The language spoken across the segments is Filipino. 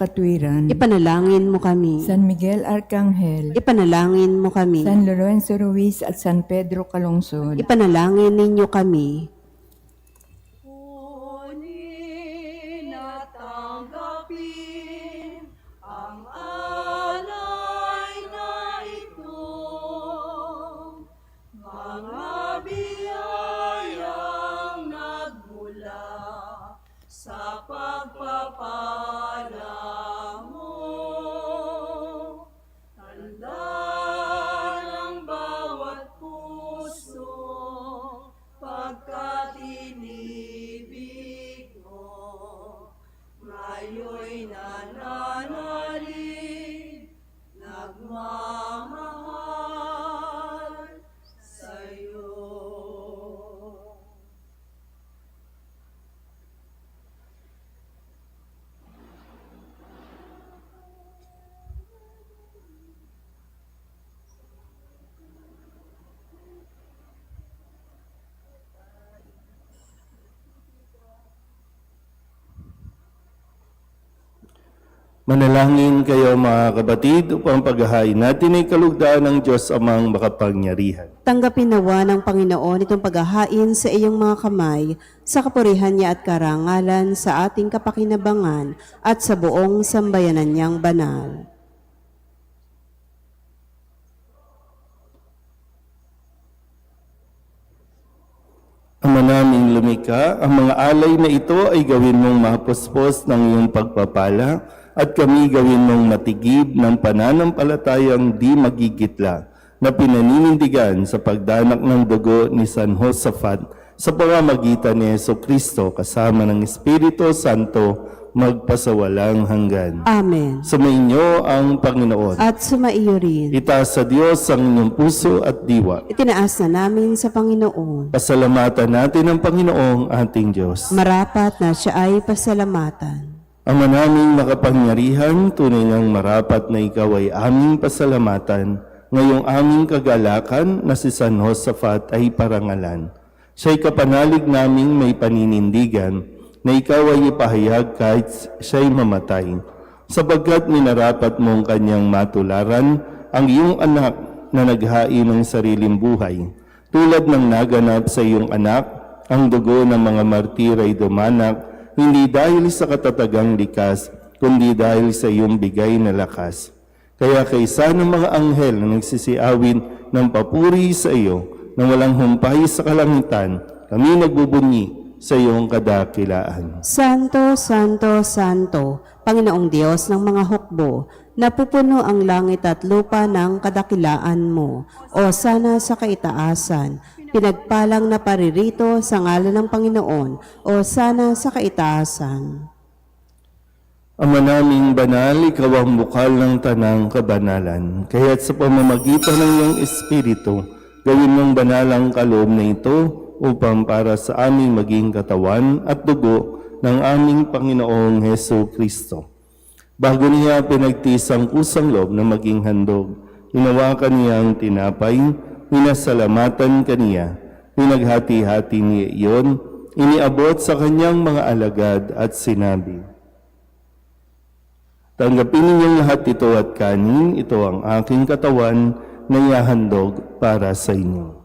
katwiran. Ipanalangin mo kami. San Miguel Arcangel. Ipanalangin mo kami. San Lorenzo Ruiz at San Pedro Calungsod. Ipanalangin ninyo kami. Manalangin kayo mga kabatid upang paghahain natin ay kalugdaan ng Diyos amang makapangyarihan. Tanggapin nawa ng Panginoon itong paghahain sa iyong mga kamay, sa kapurihan niya at karangalan, sa ating kapakinabangan, at sa buong sambayanan niyang banal. Ama naming lumika, ang mga alay na ito ay gawin mong mapuspos ng iyong pagpapala at kami gawin mong matigib ng pananampalatayang di magigitla na pinaninindigan sa pagdanak ng dugo ni San Josaphat sa pamamagitan ni Yeso Kristo kasama ng Espiritu Santo magpasawalang hanggan. Amen. Sumainyo ang Panginoon. At sumaiyo rin. Itaas sa Diyos ang inyong puso at diwa. Itinaas na namin sa Panginoon. Pasalamatan natin ang Panginoong ating Diyos. Marapat na siya ay pasalamatan. Ama naming makapangyarihan, tunay ngang marapat na ikaw ay aming pasalamatan, ngayong aming kagalakan na si San Josaphat ay parangalan. Siya'y kapanalig naming may paninindigan, na ikaw ay ipahayag kahit siya'y mamatay, sapagkat minarapat mong kanyang matularan ang iyong anak na naghain ng sariling buhay. Tulad ng naganap sa iyong anak, ang dugo ng mga martir ay dumanak, hindi dahil sa katatagang likas, kundi dahil sa iyong bigay na lakas. Kaya kaysa ng mga anghel na nagsisiawin ng papuri sa iyo, na walang humpay sa kalangitan, kami nagbubunyi sa iyong kadakilaan. Santo, Santo, Santo, Panginoong Diyos ng mga hukbo, napupuno ang langit at lupa ng kadakilaan mo. O sana sa kaitaasan, pinagpalang na paririto sa ngalan ng Panginoon. O sana sa kaitaasan. Ama naming banal, ikaw ang bukal ng tanang kabanalan. Kaya't sa pamamagitan ng iyong Espiritu, gawin mong banal ang kaloob na ito upang para sa aming maging katawan at dugo ng aming Panginoong Heso Kristo. Bago niya pinagtis ang kusang loob na maging handog, hinawakan niya ang tinapay, minasalamatan kaniya, pinaghati-hati niya iyon, iniabot sa kanyang mga alagad at sinabi, Tanggapin ninyong lahat ito at kanin, ito ang aking katawan na ihahandog para sa inyo.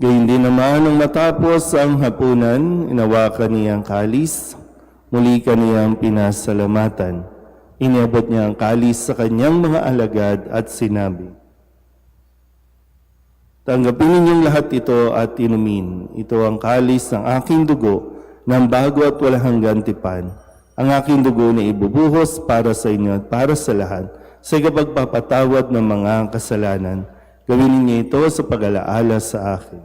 Gayun din naman nung matapos ang hapunan, inawakan niya ang kalis, muli kaniyang pinasalamatan. Iniabot niya ang kalis sa kanyang mga alagad at sinabi, Tanggapin ninyong lahat ito at inumin. Ito ang kalis ng aking dugo ng bago at walang hanggan tipan. Ang aking dugo na ibubuhos para sa inyo at para sa lahat sa kapagpapatawad ng mga kasalanan. Gawin ninyo ito sa pag-alaala sa akin.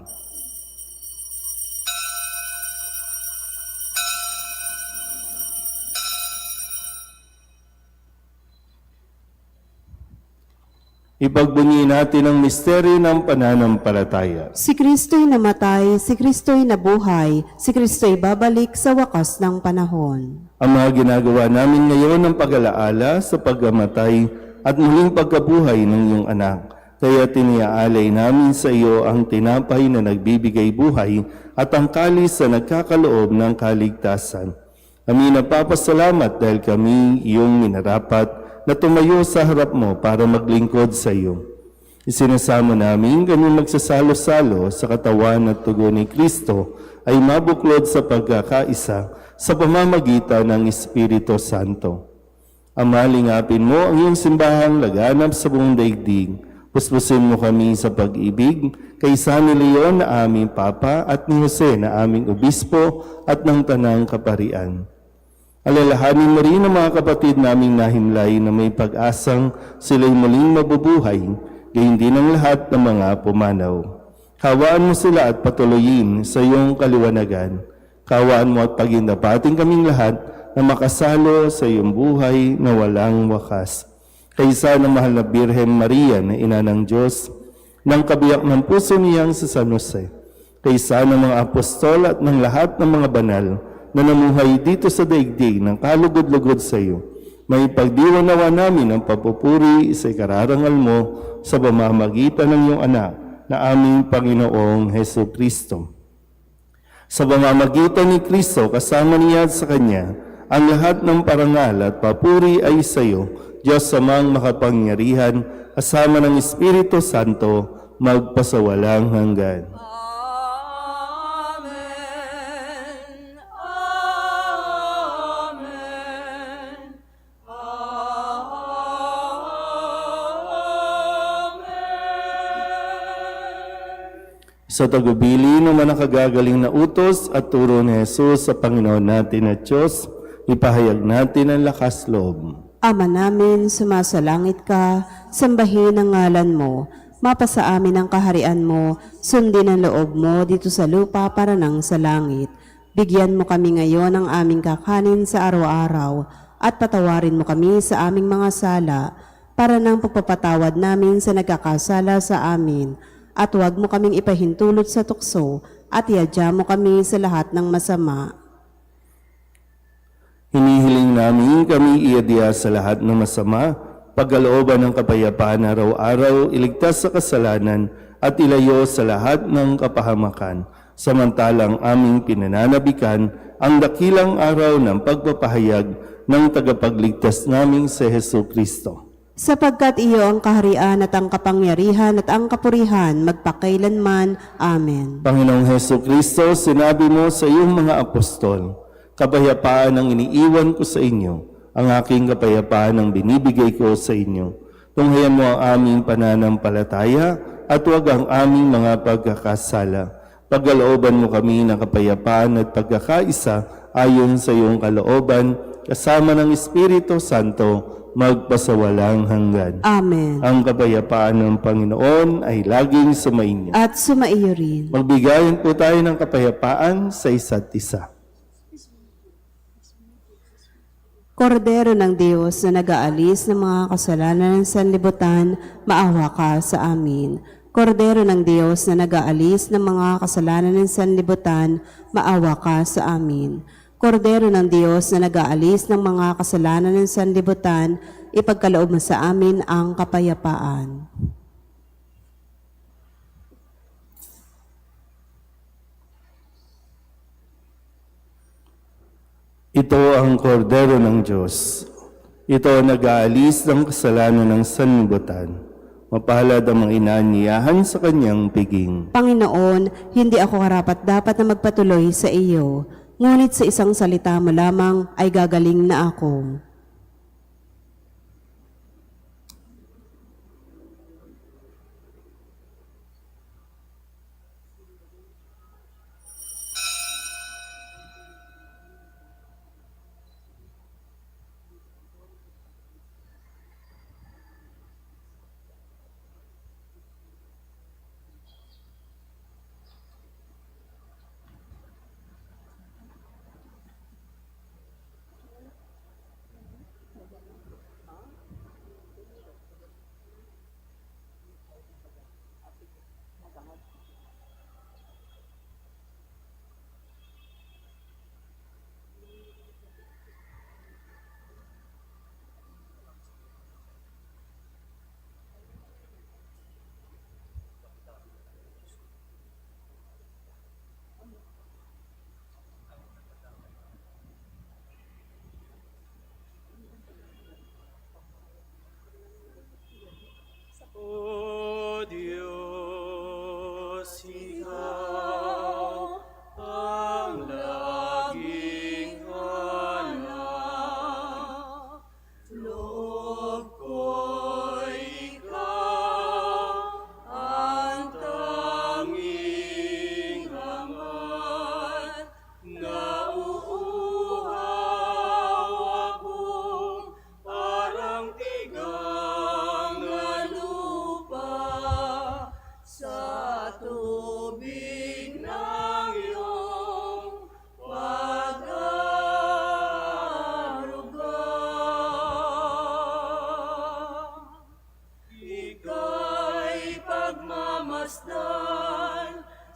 Ipagbunyi natin ang misteryo ng pananampalataya. Si Kristo'y namatay, si Kristo'y nabuhay, si Kristo'y babalik sa wakas ng panahon. Ang mga ginagawa namin ngayon ng pag-alaala sa pagkamatay at muling pagkabuhay ng iyong anak. Kaya tiniaalay namin sa iyo ang tinapay na nagbibigay buhay at ang kalis na nagkakaloob ng kaligtasan. Kami napapasalamat dahil kami iyong minarapat na tumayo sa harap mo para maglingkod sa iyo. Isinasama namin kami magsasalo-salo sa katawan at tugo ni Kristo ay mabuklod sa pagkakaisa sa pamamagitan ng Espiritu Santo. Ama, lingapin mo ang iyong simbahang laganap sa buong daigdig. Puspusin mo kami sa pag-ibig kay San Leon na aming Papa at ni Jose na aming Obispo at ng Tanang Kaparian. Alalahanin mo rin ang mga kapatid naming nahimlay na may pag-asang sila'y muling mabubuhay, gayon din ang lahat ng mga pumanaw. Kawaan mo sila at patuloyin sa iyong kaliwanagan. Kawaan mo at pagindapating kaming lahat na makasalo sa iyong buhay na walang wakas. Kaysa ng mahal na Birhen Maria na ina ng Diyos, ng kabiyak ng puso niyang sa San Jose, kaysa ng mga apostol at ng lahat ng mga banal na namuhay dito sa daigdig ng kalugod-lugod sa iyo, may pagdiwanawa namin ang papupuri sa ikararangal mo sa pamamagitan ng iyong anak na aming Panginoong Heso Kristo. Sa pamamagitan ni Kristo, kasama niya sa Kanya, ang lahat ng parangal at papuri ay sa iyo, Diyos samang makapangyarihan, kasama ng Espiritu Santo, magpasawalang hanggan. Amen. Amen. Amen. Sa tagubili naman ang kagagaling na utos at turo ni Jesus sa Panginoon natin at Diyos, ipahayag natin ang lakas loob. Ama namin, sumasalangit ka, sambahin ang ngalan mo, mapasa amin ang kaharian mo, sundin ang loob mo dito sa lupa para nang sa langit. Bigyan mo kami ngayon ng aming kakanin sa araw-araw, at patawarin mo kami sa aming mga sala, para nang pagpapatawad namin sa nagkakasala sa amin. At huwag mo kaming ipahintulot sa tukso, at iadya mo kami sa lahat ng masama. Hinihiling namin kami iadya sa lahat ng masama, pagkalooban ng kapayapaan araw-araw, iligtas sa kasalanan, at ilayo sa lahat ng kapahamakan. Samantalang aming pinananabikan ang dakilang araw ng pagpapahayag ng tagapagligtas naming si Heso Kristo. Sapagkat iyo ang kaharian at ang kapangyarihan at ang kapurihan magpakailanman. Amen. Panginoong Heso Kristo, sinabi mo sa iyong mga apostol, kapayapaan ang iniiwan ko sa inyo, ang aking kapayapaan ang binibigay ko sa inyo. Tunghayan mo ang aming pananampalataya at huwag ang aming mga pagkakasala. Pagkalooban mo kami ng kapayapaan at pagkakaisa ayon sa iyong kalooban, kasama ng Espiritu Santo, magpasawalang hanggan. Amen. Ang kapayapaan ng Panginoon ay laging sumainyo. At sumaiyo rin. Magbigayan po tayo ng kapayapaan sa isa't isa. Kordero ng Diyos na nag-aalis ng mga kasalanan ng sanlibutan, maawa ka sa amin. Kordero ng Diyos na nag-aalis ng mga kasalanan ng sanlibutan, maawa ka sa amin. Kordero ng Diyos na nag-aalis ng mga kasalanan ng sanlibutan, ipagkaloob mo sa amin ang kapayapaan. Ito ang kordero ng Diyos. Ito ang nag-aalis ng kasalanan ng sanlibutan. Mapalad ang mga inaanyayahan sa kanyang piging. Panginoon, hindi ako karapat dapat na magpatuloy sa iyo, ngunit sa isang salita mo lamang ay gagaling na ako.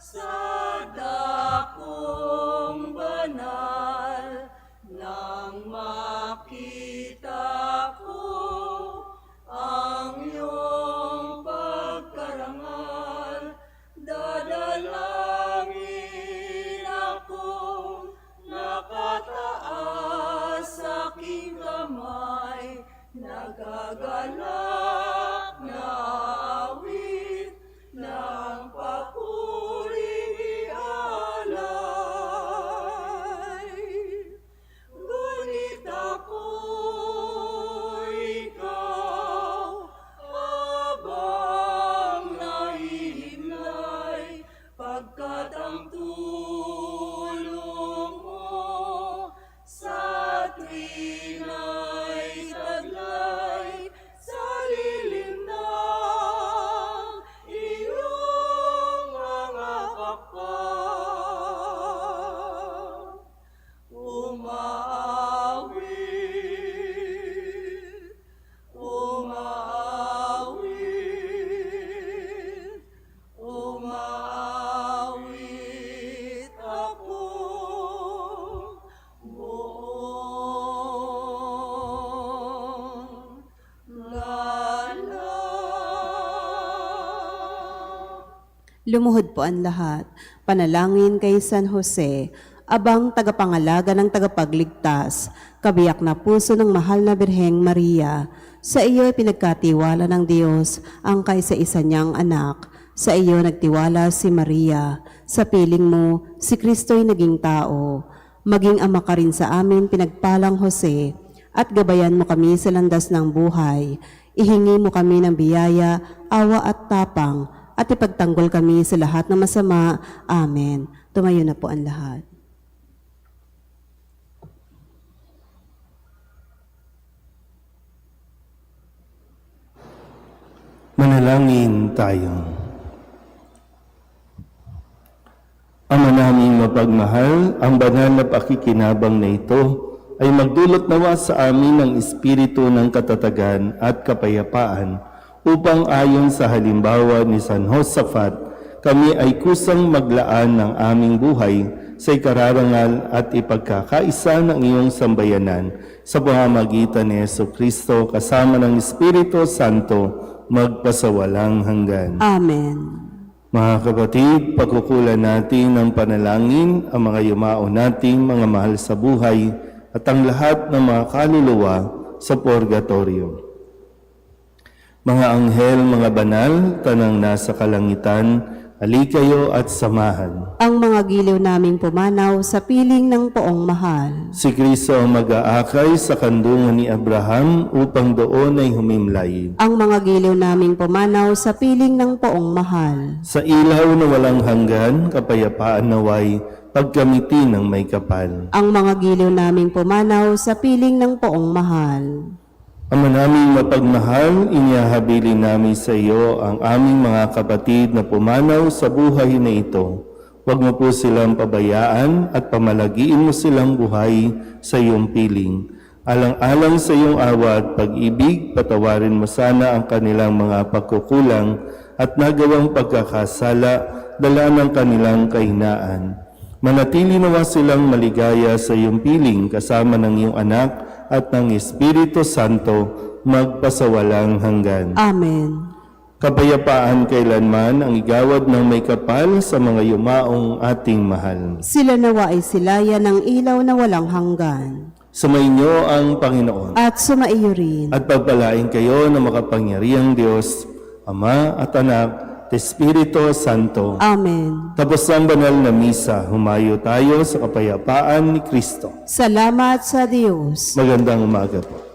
Sa dakong Lumuhod po ang lahat. Panalangin kay San Jose, abang tagapangalaga ng tagapagligtas, kabiyak na puso ng mahal na Birheng Maria. Sa iyo ay pinagkatiwala ng Diyos ang kaisa-isa niyang anak. Sa iyo nagtiwala si Maria. Sa piling mo, si Kristo'y naging tao. Maging ama ka rin sa amin, pinagpalang Jose, at gabayan mo kami sa landas ng buhay. Ihingi mo kami ng biyaya, awa at tapang, at ipagtanggol kami sa lahat ng masama. Amen. Tumayo na po ang lahat. Manalangin tayo. Ama naming mapagmahal, ang banal na pakikinabang na ito ay magdulot nawa sa amin ng espiritu ng katatagan at kapayapaan upang ayon sa halimbawa ni San Josaphat, kami ay kusang maglaan ng aming buhay sa ikararangal at ipagkakaisa ng iyong sambayanan sa pamamagitan ni Yeso Kristo kasama ng Espiritu Santo magpasawalang hanggan. Amen. Mga kapatid, pagkukulan natin ng panalangin ang mga yumao nating mga mahal sa buhay at ang lahat ng mga kaluluwa sa purgatorio. Mga anghel, mga banal, tanang nasa kalangitan, alikayo at samahan. Ang mga giliw naming pumanaw sa piling ng poong mahal. Si Kristo ang mag-aakay sa kandungan ni Abraham upang doon ay humimlay. Ang mga giliw naming pumanaw sa piling ng poong mahal. Sa ilaw na walang hanggan, kapayapaan naway, pagkamiti ng may kapal. Ang mga giliw naming pumanaw sa piling ng poong mahal. Ama naming mapagmahal, inyahabilin namin sa iyo ang aming mga kapatid na pumanaw sa buhay na ito. Huwag mo po silang pabayaan at pamalagiin mo silang buhay sa iyong piling. Alang-alang sa iyong awa at pag-ibig, patawarin mo sana ang kanilang mga pagkukulang at nagawang pagkakasala, dala ng kanilang kahinaan. Manatili nawa silang maligaya sa iyong piling kasama ng iyong anak at ng Espiritu Santo magpasawalang hanggan. Amen. Kapayapaan kailanman ang igawad ng may kapal sa mga yumaong ating mahal. Sila nawa ay silaya ng ilaw na walang hanggan. Sumainyo ang Panginoon At sumaiyo rin. at pagpalain kayo ng makapangyarihang Diyos, Ama at Anak, Espiritu Santo. Amen. Tapos ang banal na misa, humayo tayo sa kapayapaan ni Kristo. Salamat sa Diyos. Magandang umaga po.